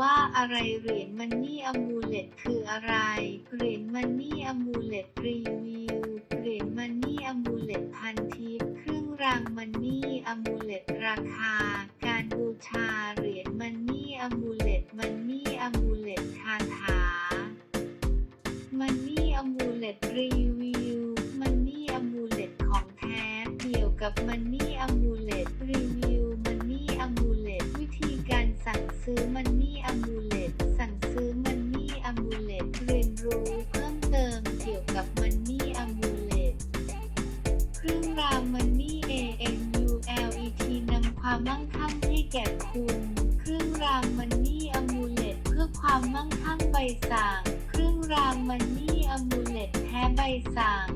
ว่าอะไรเหรียญมันนี่อมูเลตคืออะไร เหรียญมันนี่อมูเลตรีวิว เหรียญมันนี่อมูเลตพันทิปเครื่องรางมันนี่อมูเลตราคา การบูชาเหรียญมันนี่อมูเลตมันนี่อมูเลตคาถา มันนี่อมูเลตรีวิว มันนี่อมูเลตของแท้เกี่ยวกับมันนี่อมูเลตรีวิว มันนี่อมูเลตวิธีการสั่งซื้อมัน ครื่องรางมันนี่ AMULET นำความมั่งคั่งให้แก่คุณเครื่องรางมันนี่อมูเลตเพื่อความมั่งคั่งใบส่างเครื่องรางมันนี่อมูเลตแท้ใบส่าง